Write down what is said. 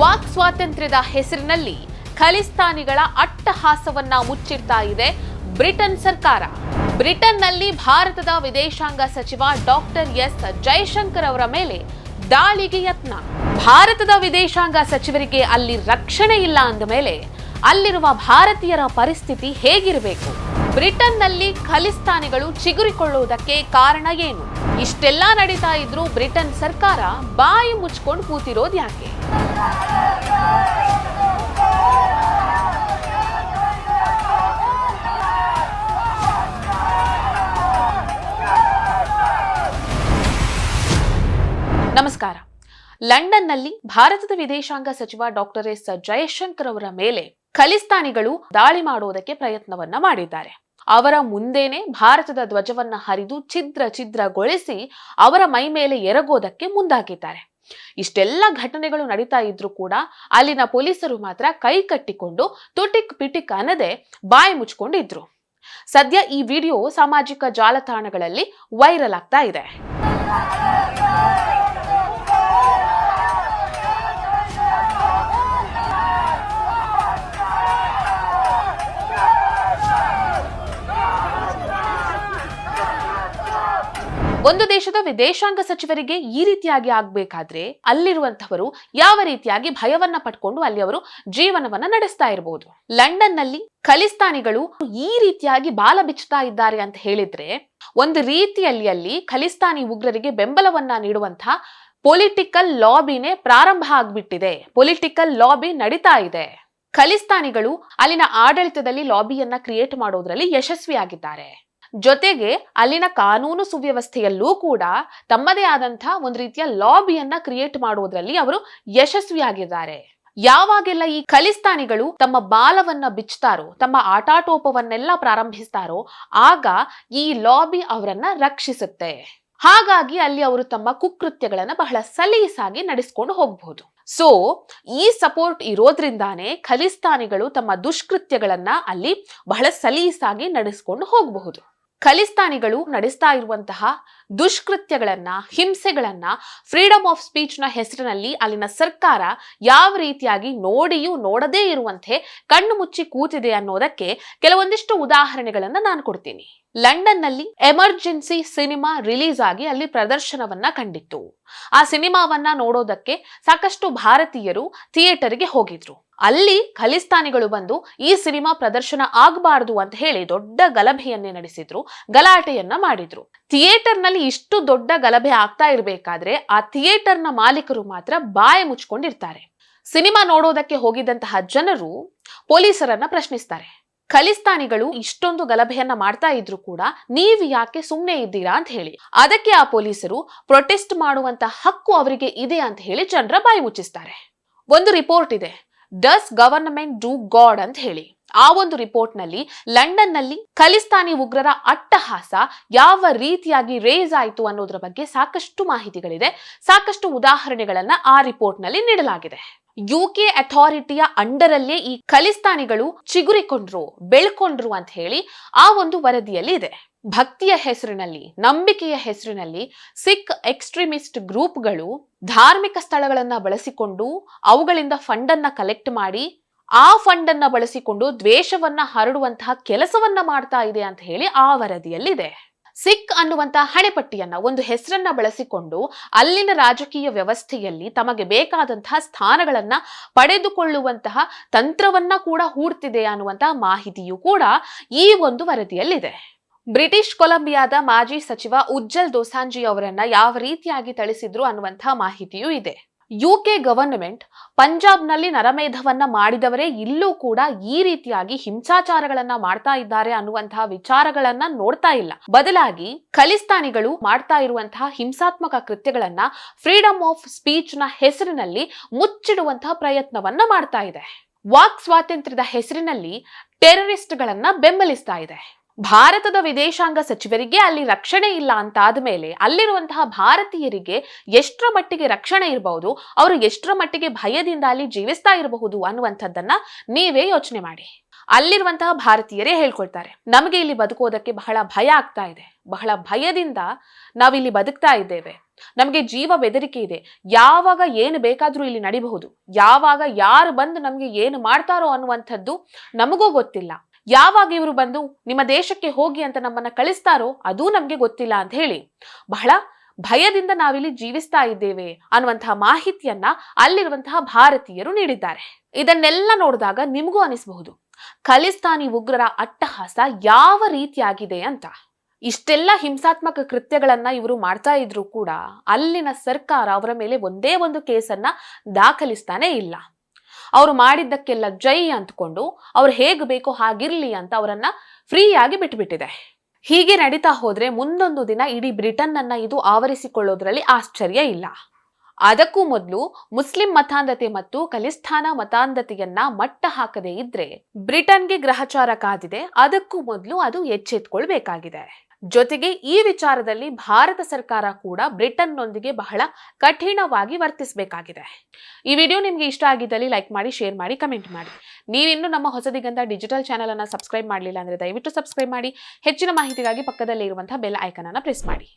Walk ಸ್ವಾತಂತ್ರ್ಯದ ಹೆಸರಿನಲ್ಲಿ ಖಲಿಸ್ತಾನಿಗಳ ಅಟ್ಟಹಾಸವನ್ನ ಮುಚ್ಚಿಡ್ತಾ ಇದೆ ಬ್ರಿಟನ್ ಸರ್ಕಾರ. ಬ್ರಿಟನ್ನಲ್ಲಿ ಭಾರತದ ವಿದೇಶಾಂಗ ಸಚಿವ ಡಾಕ್ಟರ್ ಎಸ್ ಜೈಶಂಕರ್ ಅವರ ಮೇಲೆ ದಾಳಿಗೆ ಯತ್ನ. ಭಾರತದ ವಿದೇಶಾಂಗ ಸಚಿವರಿಗೆ ಅಲ್ಲಿ ರಕ್ಷಣೆ ಇಲ್ಲ ಅಂದ ಮೇಲೆ ಅಲ್ಲಿರುವ ಭಾರತೀಯರ ಪರಿಸ್ಥಿತಿ ಹೇಗಿರಬೇಕು? ಬ್ರಿಟನ್ನಲ್ಲಿ ಖಲಿಸ್ತಾನಿಗಳು ಚಿಗುರಿಕೊಳ್ಳುವುದಕ್ಕೆ ಕಾರಣ ಏನು? ಇಷ್ಟೆಲ್ಲ ನಡೀತಾ ಇದ್ರೂ ಬ್ರಿಟನ್ ಸರ್ಕಾರ ಬಾಯಿ ಮುಚ್ಕೊಂಡು ಕೂತಿರೋದು ಯಾಕೆ ನಮಸ್ಕಾರ. ಲಂಡನ್ನಲ್ಲಿ ಭಾರತದ ವಿದೇಶಾಂಗ ಸಚಿವ ಡಾಕ್ಟರ್ ಎಸ್ ಜಯಶಂಕರ್ ಅವರ ಮೇಲೆ ಖಲಿಸ್ತಾನಿಗಳು ದಾಳಿ ಮಾಡುವುದಕ್ಕೆ ಪ್ರಯತ್ನವನ್ನ ಮಾಡಿದ್ದಾರೆ. ಅವರ ಮುಂದೇನೆ ಭಾರತದ ಧ್ವಜವನ್ನ ಹರಿದು ಛಿದ್ರ ಛಿದ್ರಗೊಳಿಸಿ ಅವರ ಮೈ ಮೇಲೆ ಎರಗೋದಕ್ಕೆ ಮುಂದಾಗಿದ್ದಾರೆ. ಇಷ್ಟೆಲ್ಲ ಘಟನೆಗಳು ನಡೀತಾ ಇದ್ರೂ ಕೂಡ ಅಲ್ಲಿನ ಪೊಲೀಸರು ಮಾತ್ರ ಕೈ ಕಟ್ಟಿಕೊಂಡು ತುಟಿಕ್ ಪಿಟಿಕ್ ಅನ್ನದೆ ಬಾಯಿ ಮುಚ್ಕೊಂಡಿದ್ರು. ಸದ್ಯ ಈ ವಿಡಿಯೋ ಸಾಮಾಜಿಕ ಜಾಲತಾಣಗಳಲ್ಲಿ ವೈರಲ್ ಆಗ್ತಾ ಇದೆ. ಒಂದು ದೇಶದ ವಿದೇಶಾಂಗ ಸಚಿವರಿಗೆ ಈ ರೀತಿಯಾಗಿ ಆಗ್ಬೇಕಾದ್ರೆ ಅಲ್ಲಿರುವಂತವರು ಯಾವ ರೀತಿಯಾಗಿ ಭಯವನ್ನ ಪಟ್ಕೊಂಡು ಅಲ್ಲಿ ಅವರು ಜೀವನವನ್ನ ನಡೆಸ್ತಾ ಇರಬಹುದು ಲಂಡನ್ನಲ್ಲಿ ಖಲಿಸ್ತಾನಿಗಳು ಈ ರೀತಿಯಾಗಿ ಬಾಲ ಬಿಚ್ಚುತ್ತಾ ಇದ್ದಾರೆ ಅಂತ ಹೇಳಿದ್ರೆ ಒಂದು ರೀತಿಯಲ್ಲಿ ಅಲ್ಲಿ ಖಲಿಸ್ತಾನಿ ಉಗ್ರರಿಗೆ ಬೆಂಬಲವನ್ನ ನೀಡುವಂತಹ ಪೊಲಿಟಿಕಲ್ ಲಾಬಿನೇ ಪ್ರಾರಂಭ ಆಗ್ಬಿಟ್ಟಿದೆ. ಪೊಲಿಟಿಕಲ್ ಲಾಬಿ ನಡೀತಾ ಇದೆ. ಖಲಿಸ್ತಾನಿಗಳು ಅಲ್ಲಿನ ಆಡಳಿತದಲ್ಲಿ ಲಾಬಿಯನ್ನ ಕ್ರಿಯೇಟ್ ಮಾಡೋದ್ರಲ್ಲಿ ಯಶಸ್ವಿಯಾಗಿದ್ದಾರೆ. ಜೊತೆಗೆ ಅಲ್ಲಿನ ಕಾನೂನು ಸುವ್ಯವಸ್ಥೆಯಲ್ಲೂ ಕೂಡ ತಮ್ಮದೇ ಆದಂತಹ ಒಂದು ರೀತಿಯ ಲಾಬಿಯನ್ನ ಕ್ರಿಯೇಟ್ ಮಾಡುವುದರಲ್ಲಿ ಅವರು ಯಶಸ್ವಿಯಾಗಿದ್ದಾರೆ. ಯಾವಾಗೆಲ್ಲ ಈ ಖಲಿಸ್ತಾನಿಗಳು ತಮ್ಮ ಬಾಲವನ್ನ ಬಿಚ್ತಾರೋ, ತಮ್ಮ ಆಟಾಟೋಪವನ್ನೆಲ್ಲ ಪ್ರಾರಂಭಿಸ್ತಾರೋ, ಆಗ ಈ ಲಾಬಿ ಅವರನ್ನ ರಕ್ಷಿಸುತ್ತೆ. ಹಾಗಾಗಿ ಅಲ್ಲಿ ಅವರು ತಮ್ಮ ಕುಕೃತ್ಯಗಳನ್ನ ಬಹಳ ಸಲೀಸಾಗಿ ನಡೆಸ್ಕೊಂಡು ಹೋಗಬಹುದು ಸೊ ಈ ಸಪೋರ್ಟ್ ಇರೋದ್ರಿಂದಾನೇ ಖಲಿಸ್ತಾನಿಗಳು ತಮ್ಮ ದುಷ್ಕೃತ್ಯಗಳನ್ನ ಅಲ್ಲಿ ಬಹಳ ಸಲೀಸಾಗಿ ನಡೆಸ್ಕೊಂಡು ಹೋಗಬಹುದು. ಖಲಿಸ್ತಾನಿಗಳು ನಡೆಸ್ತಾ ಇರುವಂತಹ ದುಷ್ಕೃತ್ಯಗಳನ್ನ, ಹಿಂಸೆಗಳನ್ನ ಫ್ರೀಡಮ್ ಆಫ್ ಸ್ಪೀಚ್ನ ಹೆಸರಿನಲ್ಲಿ ಅಲ್ಲಿನ ಸರ್ಕಾರ ಯಾವ ರೀತಿಯಾಗಿ ನೋಡಿಯೂ ನೋಡದೇ ಇರುವಂತೆ ಕಣ್ಣು ಮುಚ್ಚಿ ಕೂತಿದೆ ಅನ್ನೋದಕ್ಕೆ ಕೆಲವೊಂದಿಷ್ಟು ಉದಾಹರಣೆಗಳನ್ನು ನಾನು ಕೊಡ್ತೀನಿ. ಲಂಡನ್ನಲ್ಲಿ ಎಮರ್ಜೆನ್ಸಿ ಸಿನಿಮಾ ರಿಲೀಸ್ ಆಗಿ ಅಲ್ಲಿ ಪ್ರದರ್ಶನವನ್ನ ಕಂಡಿತ್ತು. ಆ ಸಿನಿಮಾವನ್ನ ನೋಡೋದಕ್ಕೆ ಸಾಕಷ್ಟು ಭಾರತೀಯರು ಥಿಯೇಟರ್ಗೆ ಹೋಗಿದ್ರು. ಅಲ್ಲಿ ಖಲಿಸ್ತಾನಿಗಳು ಬಂದು ಈ ಸಿನಿಮಾ ಪ್ರದರ್ಶನ ಆಗಬಾರದು ಅಂತ ಹೇಳಿ ದೊಡ್ಡ ಗಲಭೆಯನ್ನೇ ನಡೆಸಿದ್ರು, ಗಲಾಟೆಯನ್ನ ಮಾಡಿದ್ರು. ಥಿಯೇಟರ್ನಲ್ಲಿ ಇಷ್ಟು ದೊಡ್ಡ ಗಲಭೆ ಆಗ್ತಾ ಇರಬೇಕಾದ್ರೆ ಆ ಥಿಯೇಟರ್ನ ಮಾಲೀಕರು ಮಾತ್ರ ಬಾಯಿ ಮುಚ್ಕೊಂಡಿರ್ತಾರೆ. ಸಿನಿಮಾ ನೋಡೋದಕ್ಕೆ ಹೋಗಿದ್ದಂತಹ ಜನರು ಪೊಲೀಸರನ್ನ ಪ್ರಶ್ನಿಸ್ತಾರೆ. ಖಲಿಸ್ತಾನಿಗಳು ಇಷ್ಟೊಂದು ಗಲಭೆಯನ್ನ ಮಾಡ್ತಾ ಇದ್ರು ಕೂಡ ನೀವು ಯಾಕೆ ಸುಮ್ಮನೆ ಇದ್ದೀರಾ ಅಂತ ಹೇಳಿ. ಅದಕ್ಕೆ ಆ ಪೊಲೀಸರು ಪ್ರೊಟೆಸ್ಟ್ ಮಾಡುವಂತ ಹಕ್ಕು ಅವರಿಗೆ ಇದೆ ಅಂತ ಹೇಳಿ ಜನರ ಬಾಯಿ ಮುಚ್ಚಿಸ್ತಾರೆ. ಒಂದು ರಿಪೋರ್ಟ್ ಇದೆ. ಡಸ್ ಗವರ್ನಮೆಂಟ್ ಡೂ ಗಾಡ್ ಅಂತ ಹೇಳಿ. ಆ ಒಂದು ರಿಪೋರ್ಟ್ನಲ್ಲಿ ಲಂಡನ್ನಲ್ಲಿ ಖಲಿಸ್ತಾನಿ ಉಗ್ರರ ಅಟ್ಟಹಾಸ ಯಾವ ರೀತಿಯಾಗಿ ರೇಸ್ ಆಯಿತು ಅನ್ನೋದ್ರ ಬಗ್ಗೆ ಸಾಕಷ್ಟು ಮಾಹಿತಿಗಳಿದೆ. ಸಾಕಷ್ಟು ಉದಾಹರಣೆಗಳನ್ನ ಆ ರಿಪೋರ್ಟ್ನಲ್ಲಿ ನೀಡಲಾಗಿದೆ ಯುಕೆ ಅಥಾರಿಟಿಯ ಅಂಡರಲ್ಲೇ ಈ ಖಲಿಸ್ತಾನಿಗಳು ಚಿಗುರಿಕೊಂಡ್ರು, ಬೆಳ್ಕೊಂಡ್ರು ಅಂತ ಹೇಳಿ ಆ ಒಂದು ವರದಿಯಲ್ಲಿ ಇದೆ. ಭಕ್ತಿಯ ಹೆಸರಿನಲ್ಲಿ, ನಂಬಿಕೆಯ ಹೆಸರಿನಲ್ಲಿ ಸಿಖ್ ಎಕ್ಸ್ಟ್ರೀಮಿಸ್ಟ್ ಗ್ರೂಪ್ಗಳು ಧಾರ್ಮಿಕ ಸ್ಥಳಗಳನ್ನ ಬಳಸಿಕೊಂಡು ಅವುಗಳಿಂದ ಫಂಡ್ ಅನ್ನ ಕಲೆಕ್ಟ್ ಮಾಡಿ, ಆ ಫಂಡ್ ಅನ್ನ ಬಳಸಿಕೊಂಡು ದ್ವೇಷವನ್ನ ಹರಡುವಂತಹ ಕೆಲಸವನ್ನ ಮಾಡ್ತಾ ಇದೆ ಅಂತ ಹೇಳಿ ಆ ವರದಿಯಲ್ಲಿದೆ. ಸಿಖ್ ಅನ್ನುವಂತಹ ಹಣೆಪಟ್ಟಿಯನ್ನ ಒಂದು ಹೆಸರನ್ನ ಬಳಸಿಕೊಂಡು ಅಲ್ಲಿನ ರಾಜಕೀಯ ವ್ಯವಸ್ಥೆಯಲ್ಲಿ ತಮಗೆ ಬೇಕಾದಂತಹ ಸ್ಥಾನಗಳನ್ನ ಪಡೆದುಕೊಳ್ಳುವಂತಹ ತಂತ್ರವನ್ನ ಕೂಡ ಹೂಡ್ತಿದೆ ಅನ್ನುವಂತಹ ಮಾಹಿತಿಯು ಕೂಡ ಈ ಒಂದು ವರದಿಯಲ್ಲಿದೆ. ಬ್ರಿಟಿಷ್ ಕೊಲಂಬಿಯಾದ ಮಾಜಿ ಸಚಿವ ಉಜ್ಜಲ್ ದೋಸಾಂಜಿ ಅವರನ್ನ ಯಾವ ರೀತಿಯಾಗಿ ಥಳಿಸಿದ್ರು ಅನ್ನುವಂತಹ ಮಾಹಿತಿಯೂ ಇದೆ. ಯುಕೆ ಗವರ್ನಮೆಂಟ್ ಪಂಜಾಬ್ನಲ್ಲಿ ನರಮೇಧವನ್ನ ಮಾಡಿದವರೇ ಇಲ್ಲೂ ಕೂಡ ಈ ರೀತಿಯಾಗಿ ಹಿಂಸಾಚಾರಗಳನ್ನ ಮಾಡ್ತಾ ಇದ್ದಾರೆ ಅನ್ನುವಂತಹ ವಿಚಾರಗಳನ್ನ ನೋಡ್ತಾ ಇಲ್ಲ. ಬದಲಾಗಿ ಖಲಿಸ್ತಾನಿಗಳು ಮಾಡ್ತಾ ಇರುವಂತಹ ಹಿಂಸಾತ್ಮಕ ಕೃತ್ಯಗಳನ್ನ ಫ್ರೀಡಮ್ ಆಫ್ ಸ್ಪೀಚ್ನ ಹೆಸರಿನಲ್ಲಿ ಮುಚ್ಚಿಡುವಂತಹ ಪ್ರಯತ್ನವನ್ನ ಮಾಡ್ತಾ ಇದೆ. ವಾಕ್ ಸ್ವಾತಂತ್ರ್ಯದ ಹೆಸರಿನಲ್ಲಿ ಟೆರರಿಸ್ಟ್ಗಳನ್ನ ಬೆಂಬಲಿಸ್ತಾ ಇದೆ. ಭಾರತದ ವಿದೇಶಾಂಗ ಸಚಿವರಿಗೆ ಅಲ್ಲಿ ರಕ್ಷಣೆ ಇಲ್ಲ ಅಂತ ಆದ್ಮೇಲೆ ಅಲ್ಲಿರುವಂತಹ ಭಾರತೀಯರಿಗೆ ಎಷ್ಟರ ಮಟ್ಟಿಗೆ ರಕ್ಷಣೆ ಇರಬಹುದು ಅವರು ಎಷ್ಟರ ಮಟ್ಟಿಗೆ ಭಯದಿಂದ ಅಲ್ಲಿ ಜೀವಿಸ್ತಾ ಇರಬಹುದು ಅನ್ನುವಂಥದ್ದನ್ನ ನೀವೇ ಯೋಚನೆ ಮಾಡಿ. ಅಲ್ಲಿರುವಂತಹ ಭಾರತೀಯರೇ ಹೇಳ್ಕೊಳ್ತಾರೆ, ನಮಗೆ ಇಲ್ಲಿ ಬದುಕೋದಕ್ಕೆ ಬಹಳ ಭಯ ಆಗ್ತಾ ಇದೆ, ಬಹಳ ಭಯದಿಂದ ನಾವಿಲ್ಲಿ ಬದುಕ್ತಾ ಇದ್ದೇವೆ, ನಮಗೆ ಜೀವ ಬೆದರಿಕೆ ಇದೆ, ಯಾವಾಗ ಏನು ಬೇಕಾದರೂ ಇಲ್ಲಿ ನಡಿಬಹುದು, ಯಾವಾಗ ಯಾರು ಬಂದು ನಮಗೆ ಏನು ಮಾಡ್ತಾರೋ ಅನ್ನುವಂಥದ್ದು ನಮಗೂ ಗೊತ್ತಿಲ್ಲ. ಯಾವಾಗ ಇವರು ಬಂದು ನಿಮ್ಮ ದೇಶಕ್ಕೆ ಹೋಗಿ ಅಂತ ನಮ್ಮನ್ನ ಕಳಿಸ್ತಾರೋ ಅದೂ ನಮಗೆ ಗೊತ್ತಿಲ್ಲ ಅಂತ ಹೇಳಿ. ಬಹಳ ಭಯದಿಂದ ನಾವಿಲ್ಲಿ ಜೀವಿಸ್ತಾ ಇದ್ದೇವೆ ಅನ್ನುವಂತಹ ಮಾಹಿತಿಯನ್ನ ಅಲ್ಲಿರುವಂತಹ ಭಾರತೀಯರು ನೀಡಿದ್ದಾರೆ. ಇದನ್ನೆಲ್ಲ ನೋಡಿದಾಗ ನಿಮಗೂ ಅನಿಸಬಹುದು. ಖಲಿಸ್ತಾನಿ ಉಗ್ರರ ಅಟ್ಟಹಾಸ ಯಾವ ರೀತಿಯಾಗಿದೆ ಅಂತ. ಇಷ್ಟೆಲ್ಲ ಹಿಂಸಾತ್ಮಕ ಕೃತ್ಯಗಳನ್ನ ಇವರು ಮಾಡ್ತಾ ಇದ್ರು ಕೂಡ ಅಲ್ಲಿನ ಸರ್ಕಾರ ಅವರ ಮೇಲೆ ಒಂದೇ ಒಂದು ಕೇಸನ್ನ ದಾಖಲಿಸ್ತಾನೆ ಇಲ್ಲ. ಅವರು ಮಾಡಿದ್ದಕ್ಕೆಲ್ಲ ಜೈ ಅಂದ್ಕೊಂಡು ಅವ್ರು ಹೇಗೆ ಬೇಕೋ ಹಾಗಿರ್ಲಿ ಅಂತ ಅವರನ್ನ ಫ್ರೀಯಾಗಿ ಬಿಟ್ಬಿಟ್ಟಿದೆ. ಹೀಗೆ ನಡೀತಾ ಹೋದ್ರೆ ಮುಂದೊಂದು ದಿನ ಇಡೀ ಬ್ರಿಟನ್ ಅನ್ನ ಇದು ಆವರಿಸಿಕೊಳ್ಳೋದ್ರಲ್ಲಿ ಆಶ್ಚರ್ಯ ಇಲ್ಲ. ಅದಕ್ಕೂ ಮೊದಲು ಮುಸ್ಲಿಂ ಮತಾಂಧತೆ ಮತ್ತು ಖಲಿಸ್ತಾನ ಮತಾಂಧತೆಯನ್ನ ಮಟ್ಟ ಹಾಕದೇ ಇದ್ರೆ ಬ್ರಿಟನ್ಗೆ ಗ್ರಹಚಾರ ಕಾದಿದೆ, ಅದಕ್ಕೂ ಮೊದಲು ಅದು ಎಚ್ಚೆತ್ಕೊಳ್ಬೇಕಾಗಿದೆ. ಜೊತೆಗೆ ಈ ವಿಚಾರದಲ್ಲಿ ಭಾರತ ಸರ್ಕಾರ ಕೂಡ ಬ್ರಿಟನ್ನೊಂದಿಗೆ ಬಹಳ ಕಠಿಣವಾಗಿ ವರ್ತಿಸಬೇಕಾಗಿದೆ. ಈ ವಿಡಿಯೋ ನಿಮಗೆ ಇಷ್ಟ ಆಗಿದ್ದಲ್ಲಿ ಲೈಕ್ ಮಾಡಿ, ಶೇರ್ ಮಾಡಿ, ಕಮೆಂಟ್ ಮಾಡಿ. ನೀವಿನ್ನೂ ನಮ್ಮ ಹೊಸದಿಗಂತ ಡಿಜಿಟಲ್ ಚಾನಲ್ ಅನ್ನು ಸಬ್ಸ್ಕ್ರೈಬ್ ಮಾಡಲಿಲ್ಲ ಅಂದ್ರೆ ದಯವಿಟ್ಟು ಸಬ್ಸ್ಕ್ರೈಬ್ ಮಾಡಿ. ಹೆಚ್ಚಿನ ಮಾಹಿತಿಗಾಗಿ ಪಕ್ಕದಲ್ಲಿ ಇರುವಂತಹ ಬೆಲ್ ಐಕನ್ ಅನ್ನ ಪ್ರೆಸ್ ಮಾಡಿ.